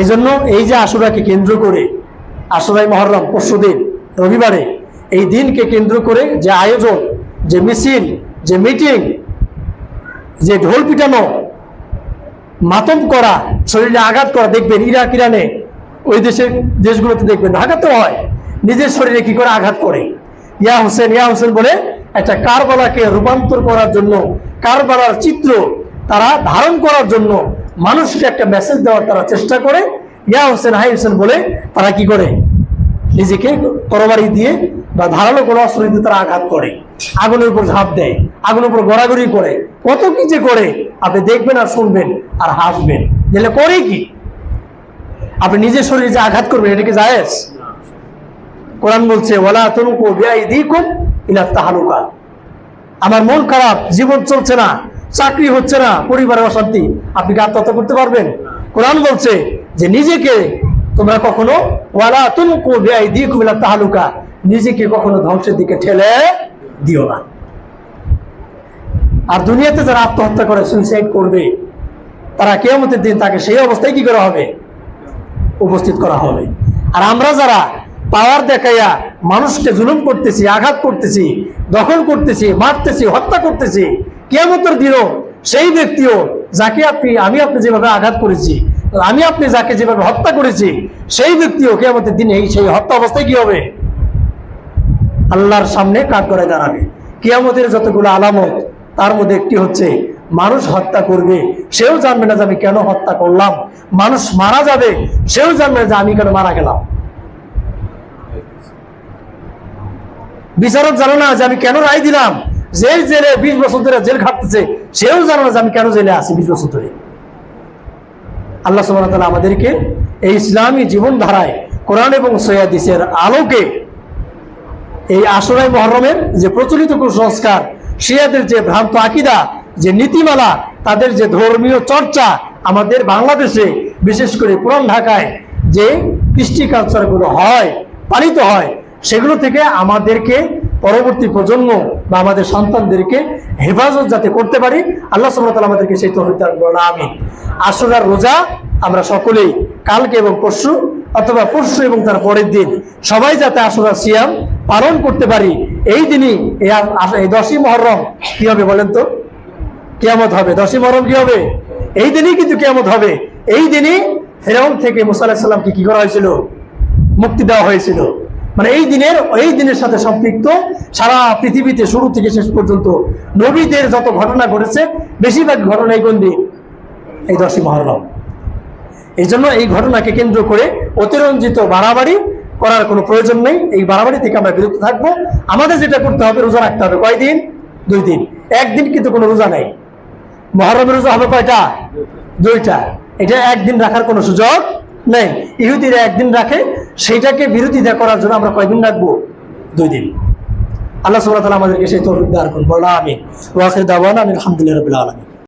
এই জন্য এই যে আশুরাকে কেন্দ্র করে আশুরাই মহরম পরশু দিন, রবিবারে, এই দিনকে কেন্দ্র করে যে আয়োজন, যে মিছিল, যে মিটিং, যে ঢোল পিটানো, মাতম করা, শরীরে আঘাত করা, দেখবেন ইরাক, ইরানে, ওই দেশের দেশগুলোতে দেখবেন আঘাত হয়, নিজের শরীরে কি করে আঘাত করে? ইয়া হোসেন ইয়া হোসেন বলে একটা কারবালাকে রূপান্তর করার জন্য, কারবালার চিত্র তারা ধারণ করার জন্য মানুষকে একটা মেসেজ দেওয়ার তারা চেষ্টা করে। ইয়া হোসেন, হাই হোসেন বলে তারা কি করে? নিজেকে তরবারি দিয়ে বা ধারালো কোনো অস্ত্র দিয়ে তারা আঘাত করে। আগুনের উপর ঝাঁপ দেয়, আগুনের উপর গড়াগড়ি করে। কত কি যে করে, আপনি দেখবেন আর শুনবেন আর হাসবেন। যেটা করে কি? আপনি নিজের শরীরে যে আঘাত করবেন, এটা কি জায়েজ? কোরআন বলছে ওলা তনুকু বিআইদিকুম ইলা তাহালুকা আমার মন খারাপ, জীবন চলছে না। চাকরি হচ্ছে না, পরিবারের অশান্তি। আপনি কি আত্মহত্যা করতে পারবেন? কোরআন বলছে যে নিজেকে তোমরা কখনো ওয়ালা তুমকু বিআইদিকুম ইলা তাহালুকা, নিজেকে কখনো ধ্বংসের দিকে ঠেলে দিও না। আর দুনিয়াতে যারা আত্মহত্যা করে সুইসাইড করবে, তারা কেয়ামতের দিন তাকে সেই অবস্থায় কি করা হবে? উপস্থিত করা হবে। আর আমরা যারা পাওয়ার দেখাইয়া মানুষকে জুলুম করতেছি, আঘাত করতেছি, দখল করতেছি, মারতেছি, হত্যা করতেছি কেমতের দিনও সেই ব্যক্তিও যাকে আপনি, আমি আপনি যেভাবে আঘাত করেছি, আমি আপনি যাকে যেভাবে হত্যা করেছি, সেই ব্যক্তিও কেমতের দিনে সেই হত্যা অবস্থায় কি হবে? আল্লাহর সামনে কাঠ করে দাঁড়াবে। কিয়ামতের যতগুলো আলামত, তার মধ্যে একটি হচ্ছে, মানুষ হত্যা করবে, সেও জানবে না যে আমি কেন হত্যা করলাম। মানুষ মারা যাবে, সেও জানবে না যে আমি কেন মারা গেলাম। বিচারক জানো না যে আমি কেন রায় দিলাম। যে জেলে বিশ বছর ধরে জেল খাটতেছে, সেও জানো না যে আমি কেন জেলে আছি বিশ বছর ধরে। আল্লাহ সুবাহ আমাদেরকে এই ইসলামী জীবনধারায় কোরআন এবং সৈয়াদিসের আলোকে এই আশুরাই মহরমের যে প্রচলিত কুসংস্কার, শিয়াদের যে ভ্রান্ত আকিদা, যে নীতিমালা, তাদের যে ধর্মীয় চর্চা আমাদের বাংলাদেশে বিশেষ করে পুরান ঢাকায় যে কৃষ্টি কালচারগুলো হয়, পালিত হয়, সেগুলো থেকে আমাদেরকে পরবর্তী প্রজন্ম বা আমাদের সন্তানদেরকে হেফাজত যাতে করতে পারি, আল্লাহ সুবহানাহু আমাদেরকে সেই তৌফিক দান করুন, আমিন। আশুরার রোজা আমরা সকলেই কালকে এবং পরশু অথবা পরশু এবং তার পরের দিন সবাই যাতে আশুরা সিয়াম পালন করতে পারি, এই দিনই এই দশই মহরম কি হবে বলেন তো? কেয়ামত হবে, দশই মহরম কি হবে? এই দিনই কিন্তু কেয়ামত হবে। এই দিনই ফেরাউন থেকে মুসা আলাহিসাল্লামকে সাল্লামকে কি করা হয়েছিল? মুক্তি দেওয়া হয়েছিল। মানে এই দিনের এই দিনের সাথে সম্পৃক্ত সারা পৃথিবীতে শুরু থেকে শেষ পর্যন্ত নবীদের যত ঘটনা ঘটেছে, বেশিরভাগ ঘটনা এই কোন দিন এই দশই মহরম। এই জন্য এই ঘটনাকে কেন্দ্র করে অতিরঞ্জিত বাড়াবাড়ি করার কোনো প্রয়োজন নেই। এই বাড়াবাড়ি থেকে আমরা বিরত থাকব। আমাদের যেটা করতে হবে, রোজা রাখতে হবে। কয়দিন? দুই দিন। একদিন কিন্তু কোনো রোজা নেই। মহরমের রোজা হবে কয়টা? দুইটা। এটা একদিন রাখার কোনো সুযোগ নেই। ইহুদিরা একদিন রাখে সেইটাকে বিরোধিতা করার জন্য আমরা কয়দিন রাখব? দুই দিন। আল্লাহ সুবাহ তাআলা আমাদেরকে সেই তৌফিক দাঁড় করুন। বলা আমি ওয়াখির দাওয়ান আমি আলহামদুলিল্লাহ রবিল্লা আলামিন।